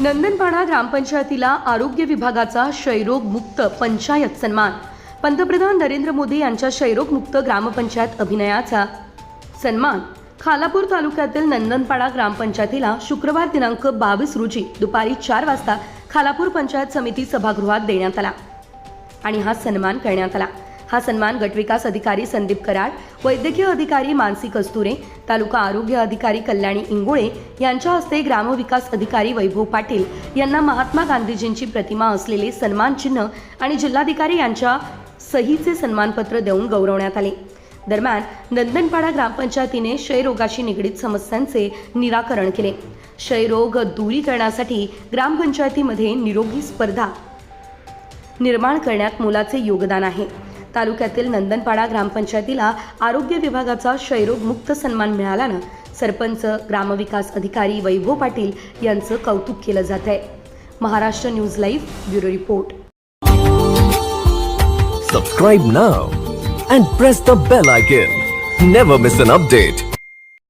नंदनपाडा ग्रामपंचायतीला आरोग्य विभागाचा क्षयरोग मुक्त पंचायत सन्मान. पंतप्रधान नरेंद्र मोदी यांच्या क्षयरोग मुक्त ग्रामपंचायत अभिनयाचा सन्मान. खालापूर तालुक्यातील नंदनपाडा ग्रामपंचायतीला शुक्रवार दिनांक बावीस रोजी दुपारी चार वाजता खालापूर पंचायत समिती सभागृहात देण्यात आला आणि हा सन्मान करण्यात आला. हा सन्मान गटविकास अधिकारी संदीप कराड वैद्यकीय अधिकारी मानसी कस्तुरे तालुका आरोग्य अधिकारी कल्याणी इंगोळे यांच्या हस्ते ग्रामविकास अधिकारी वैभव पाटील यांना महात्मा गांधीजींची प्रतिमा असलेले सन्मान चिन्ह आणि जिल्हाधिकारी यांच्या सहीचे सन्मानपत्र देऊन गौरवण्यात आले. दरम्यान नंदनपाडा ग्रामपंचायतीने क्षयरोगाशी निगडीत समस्यांचे निराकरण केले. क्षयरोग दूरी करण्यासाठी ग्रामपंचायतीमध्ये निरोगी स्पर्धा निर्माण करण्यात मोलाचे योगदान आहे. तालुक्यातील नंदनपाडा ग्रामपंचायतीला आरोग्य विभागाचा क्षयरोग मुक्त सन्मान मिळाल्यानं सरपंच ग्रामविकास अधिकारी वैभव पाटील यांचं कौतुक केलं जात आहे Maharashtra news live bureau report. Subscribe now and press the bell icon never miss an update